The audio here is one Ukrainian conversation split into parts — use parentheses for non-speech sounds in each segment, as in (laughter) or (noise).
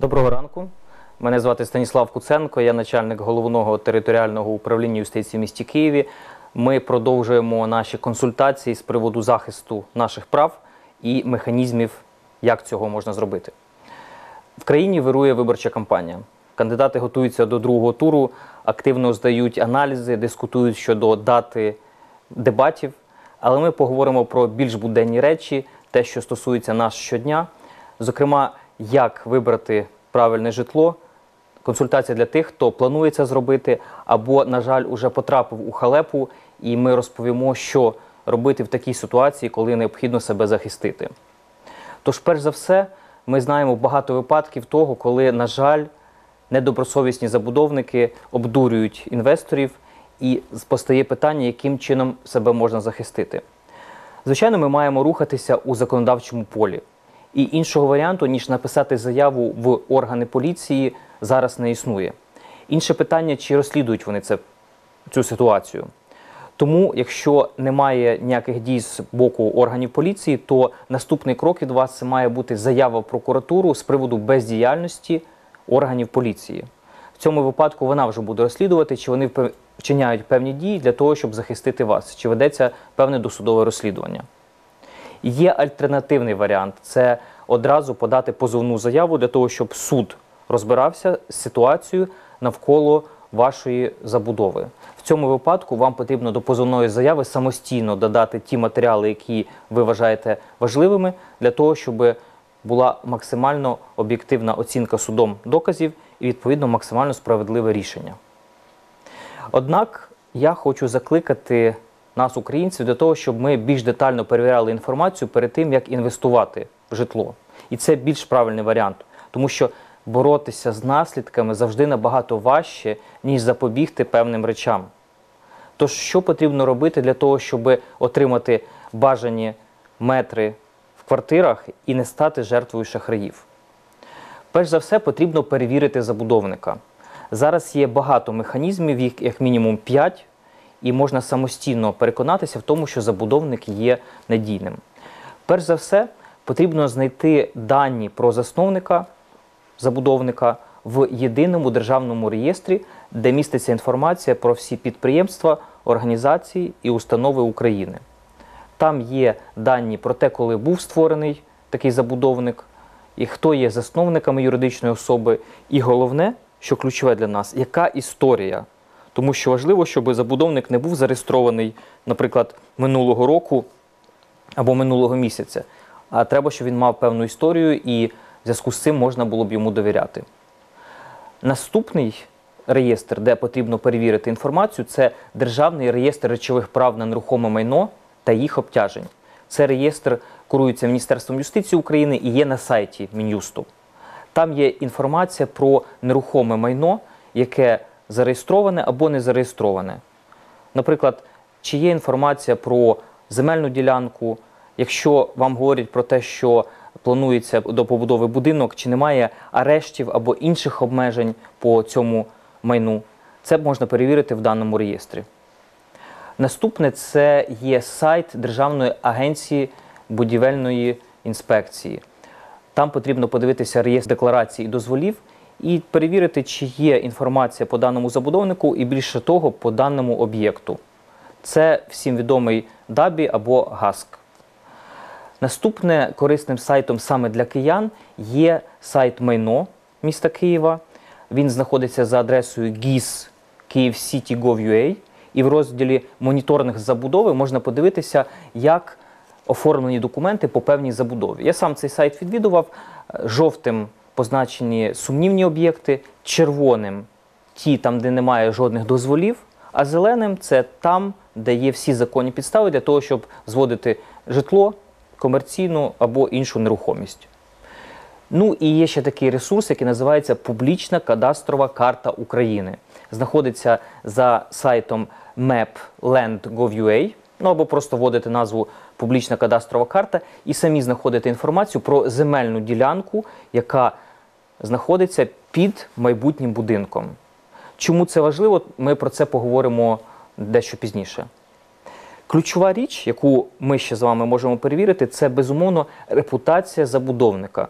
Доброго ранку. Мене звати Станіслав Куценко, я начальник головного територіального управління юстиції в місті Києві. Ми продовжуємо наші консультації з приводу захисту наших прав і механізмів, як цього можна зробити. В країні вирує виборча кампанія. Кандидати готуються до другого туру, активно здають аналізи, дискутують щодо дати дебатів. Але ми поговоримо про більш буденні речі, те, що стосується нас щодня, зокрема, як вибрати правильне житло, консультація для тих, хто планує це зробити, або, на жаль, уже потрапив у халепу, і ми розповімо, що робити в такій ситуації, коли необхідно себе захистити. Тож, перш за все, ми знаємо багато випадків того, коли, на жаль, недобросовісні забудовники обдурюють інвесторів і постає питання, яким чином себе можна захистити. Звичайно, ми маємо рухатися у законодавчому полі. І іншого варіанту, ніж написати заяву в органи поліції, зараз не існує. Інше питання, чи розслідують вони це, цю ситуацію. Тому, якщо немає ніяких дій з боку органів поліції, то наступний крок від вас має бути заява в прокуратуру з приводу бездіяльності органів поліції. В цьому випадку вона вже буде розслідувати, чи вони вчиняють певні дії для того, щоб захистити вас, чи ведеться певне досудове розслідування. Є альтернативний варіант це одразу подати позовну заяву для того, щоб суд розбирався з ситуацією навколо вашої забудови. В цьому випадку вам потрібно до позовної заяви самостійно додати ті матеріали, які ви вважаєте важливими, для того, щоб була максимально об'єктивна оцінка судом доказів і відповідно максимально справедливе рішення. Однак я хочу закликати нас, українців, для того, щоб ми більш детально перевіряли інформацію перед тим, як інвестувати в житло. І це більш правильний варіант, тому що боротися з наслідками завжди набагато важче, ніж запобігти певним речам. Тож, що потрібно робити для того, щоб отримати бажані метри в квартирах і не стати жертвою шахраїв? Перш за все, потрібно перевірити забудовника. Зараз є багато механізмів, їх як мінімум 5, і можна самостійно переконатися в тому, що забудовник є надійним. Перш за все, потрібно знайти дані про засновника забудовника в єдиному державному реєстрі, де міститься інформація про всі підприємства, організації і установи України. Там є дані про те, коли був створений такий забудовник, і хто є засновниками юридичної особи, і головне що ключове для нас, яка історія. Тому що важливо, щоб забудовник не був зареєстрований, наприклад, минулого року або минулого місяця. А треба, щоб він мав певну історію, і в зв'язку з цим можна було б йому довіряти. Наступний реєстр, де потрібно перевірити інформацію, це Державний реєстр речових прав на нерухоме майно та їх обтяжень. Це реєстр курується Міністерством юстиції України і є на сайті Мін'юсту. Там є інформація про нерухоме майно, яке зареєстроване або не зареєстроване. Наприклад, чи є інформація про земельну ділянку, якщо вам говорять про те, що планується до побудови будинок, чи немає арештів або інших обмежень по цьому майну, це можна перевірити в даному реєстрі. Наступне це є сайт Державної агенції будівельної інспекції. Там потрібно подивитися реєстр декларацій і дозволів і перевірити, чи є інформація по даному забудовнику і більше того, по даному об'єкту. Це всім відомий DABI або ГАСК. Наступне корисним сайтом саме для киян є сайт майно міста Києва. Він знаходиться за адресою GIS KievCity.gov.ua і в розділі моніторних забудови можна подивитися, як оформлені документи по певній забудові. Я сам цей сайт відвідував жовтим позначені сумнівні об'єкти, червоним ті, там, де немає жодних дозволів, а зеленим це там, де є всі законні підстави для того, щоб зводити житло, комерційну або іншу нерухомість. Ну і є ще такий ресурс, який називається Публічна кадастрова карта України. Знаходиться за сайтом mapland.gov.ua, ну або просто вводити назву Публічна кадастрова карта і самі знаходите інформацію про земельну ділянку, яка знаходиться під майбутнім будинком. Чому це важливо? Ми про це поговоримо дещо пізніше. Ключова річ, яку ми ще з вами можемо перевірити, це безумовно репутація забудовника.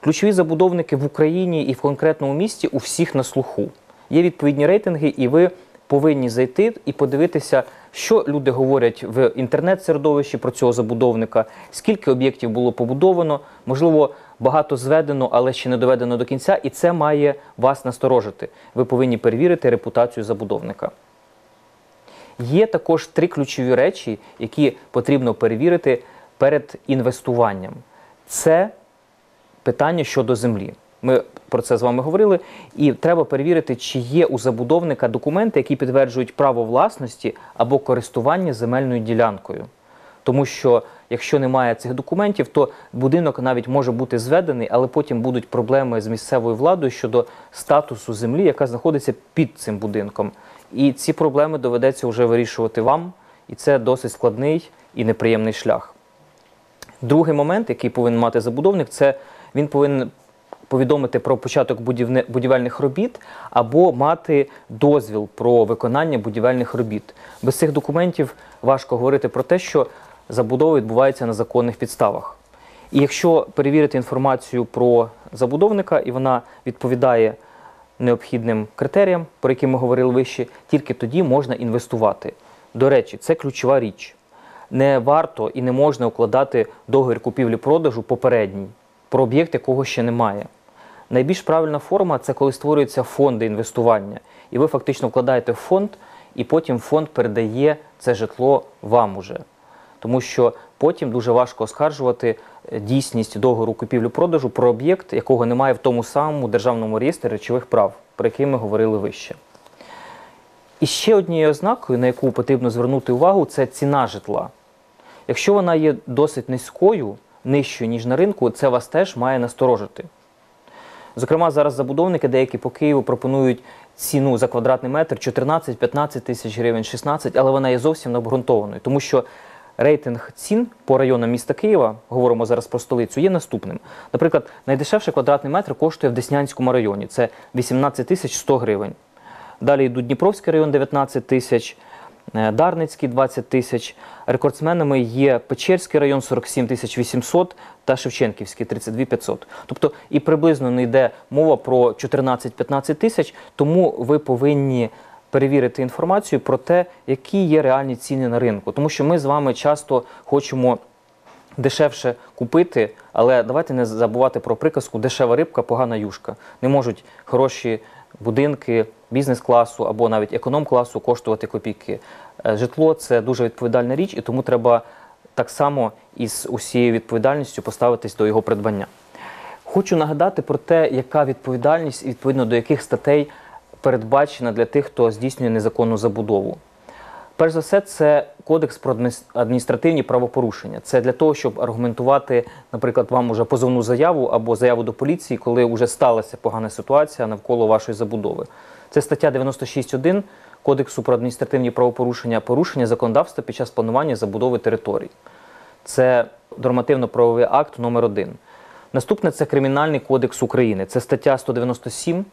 Ключові забудовники в Україні і в конкретному місті у всіх на слуху. Є відповідні рейтинги, і ви повинні зайти і подивитися, що люди говорять в інтернет-середовищі про цього забудовника, скільки об'єктів було побудовано, можливо, багато зведено, але ще не доведено до кінця, і це має вас насторожити. Ви повинні перевірити репутацію забудовника. Є також три ключові речі, які потрібно перевірити перед інвестуванням. Це питання щодо землі. Ми про це з вами говорили, і треба перевірити, чи є у забудовника документи, які підтверджують право власності або користування земельною ділянкою. Тому що якщо немає цих документів, то будинок навіть може бути зведений, але потім будуть проблеми з місцевою владою щодо статусу землі, яка знаходиться під цим будинком. І ці проблеми доведеться вже вирішувати вам, і це досить складний і неприємний шлях. Другий момент, який повинен мати забудовник, це він повинен повідомити про початок будівельних робіт або мати дозвіл про виконання будівельних робіт. Без цих документів важко говорити про те, що забудова відбувається на законних підставах. І якщо перевірити інформацію про забудовника, і вона відповідає необхідним критеріям, про які ми говорили вище, тільки тоді можна інвестувати. До речі, це ключова річ. Не варто і не можна укладати договір купівлі-продажу попередній про об'єкт, якого ще немає. Найбільш правильна форма це коли створюються фонди інвестування, і ви фактично вкладаєте в фонд, і потім фонд передає це житло вам уже. Тому що потім дуже важко оскаржувати е, дійсність договору купівлю-продажу про об'єкт, якого немає в тому самому державному реєстрі речових прав, про який ми говорили вище. І ще однією ознакою, на яку потрібно звернути увагу, це ціна житла. Якщо вона є досить низькою, нижчою, ніж на ринку, це вас теж має насторожити. Зокрема, зараз забудовники деякі по Києву пропонують ціну за квадратний метр 14-15 тисяч гривень, 16, але вона є зовсім необґрунтованою, тому що рейтинг цін по районам міста Києва, говоримо зараз про столицю, є наступним. Наприклад, найдешевший квадратний метр коштує в Деснянському районі, це 18 тисяч 100 гривень. Далі йдуть Дніпровський район 19 тисяч, е, Дарницький 20 тисяч. Рекордсменами є Печерський район 47 тисяч 800 та Шевченківський 32 500. Тобто і приблизно не йде мова про 14-15 тисяч, тому ви повинні перевірити інформацію про те, які є реальні ціни на ринку. Тому що ми з вами часто хочемо дешевше купити, але давайте не забувати про приказку дешева рибка, погана юшка. Не можуть хороші будинки бізнес-класу або навіть економ-класу коштувати копійки. Е, Житло це дуже відповідальна річ, і тому треба так само із усією відповідальністю поставитись до його придбання. Хочу нагадати про те, яка відповідальність відповідно до яких статей передбачена для тих, хто здійснює незаконну забудову. Перш за все, це кодекс про адміністративні правопорушення. Це для того, щоб аргументувати, наприклад, вам уже позовну заяву або заяву до поліції, коли вже сталася погана ситуація навколо вашої забудови. Це стаття 96.1 Кодексу про адміністративні правопорушення, порушення законодавства під час планування забудови територій. Це нормативно-правовий акт номер 1 Наступне це Кримінальний кодекс України. Це стаття 197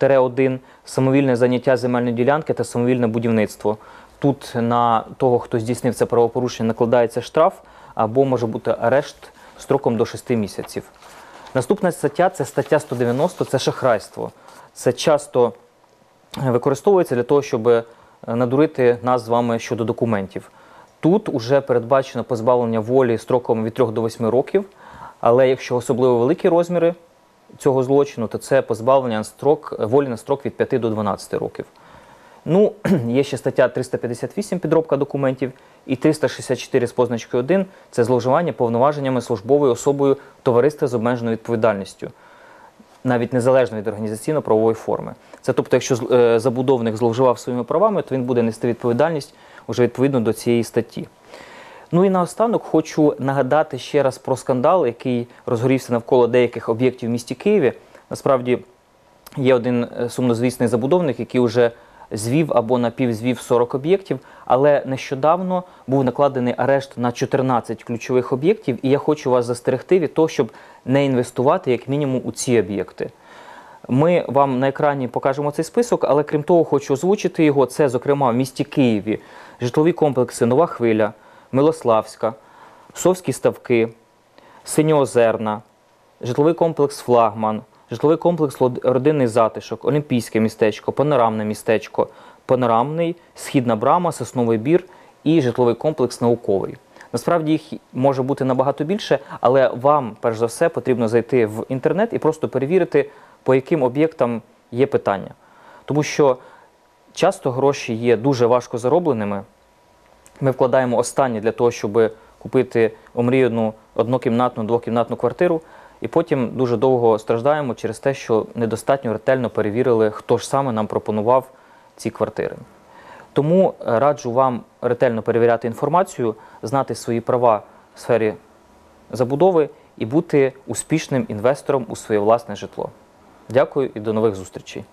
1 самовільне заняття земельної ділянки та самовільне будівництво. Тут на того, хто здійснив це правопорушення, накладається штраф або може бути арешт строком до 6 місяців. Наступна стаття це стаття 190, це шахрайство. Це часто використовується для того, щоб е, надурити нас з вами щодо документів. Тут вже передбачено позбавлення волі строком від 3 до 8 років, але якщо особливо великі розміри цього злочину, то це позбавлення строк, волі на строк від 5 до 12 років. Ну, (clears throat) є ще стаття 358 підробка документів і 364 з позначкою 1 це зловживання повноваженнями службовою особою товариства з обмеженою відповідальністю, навіть незалежно від організаційно-правової форми. Це тобто, якщо е, забудовник зловживав своїми правами, то він буде нести відповідальність вже відповідно до цієї статті. Ну і наостанок хочу нагадати ще раз про скандал, який розгорівся навколо деяких об'єктів в місті Києві. Насправді є один е, сумнозвісний забудовник, який вже звів або напівзвів 40 об'єктів, але нещодавно був накладений арешт на 14 ключових об'єктів, і я хочу вас застерегти від того, щоб не інвестувати як мінімум у ці об'єкти. Ми вам на екрані покажемо цей список, але крім того, хочу озвучити його. Це, зокрема, в місті Києві житлові комплекси Нова Хвиля, Милославська, Совські ставки, Синьоозерна, житловий комплекс Флагман, житловий комплекс Родинний затишок, Олімпійське містечко, панорамне містечко, панорамний, східна брама, сосновий бір і житловий комплекс науковий. Насправді їх може бути набагато більше, але вам, перш за все, потрібно зайти в інтернет і просто перевірити, по яким об'єктам є питання. Тому що часто гроші є дуже важко заробленими. Ми вкладаємо останнє для того, щоб купити омріяну однокімнатну, двокімнатну квартиру, і потім дуже довго страждаємо через те, що недостатньо ретельно перевірили, хто ж саме нам пропонував ці квартири. Тому е, раджу вам ретельно перевіряти інформацію, знати свої права в сфері забудови і бути успішним інвестором у своє власне житло. Дякую і до нових зустрічей.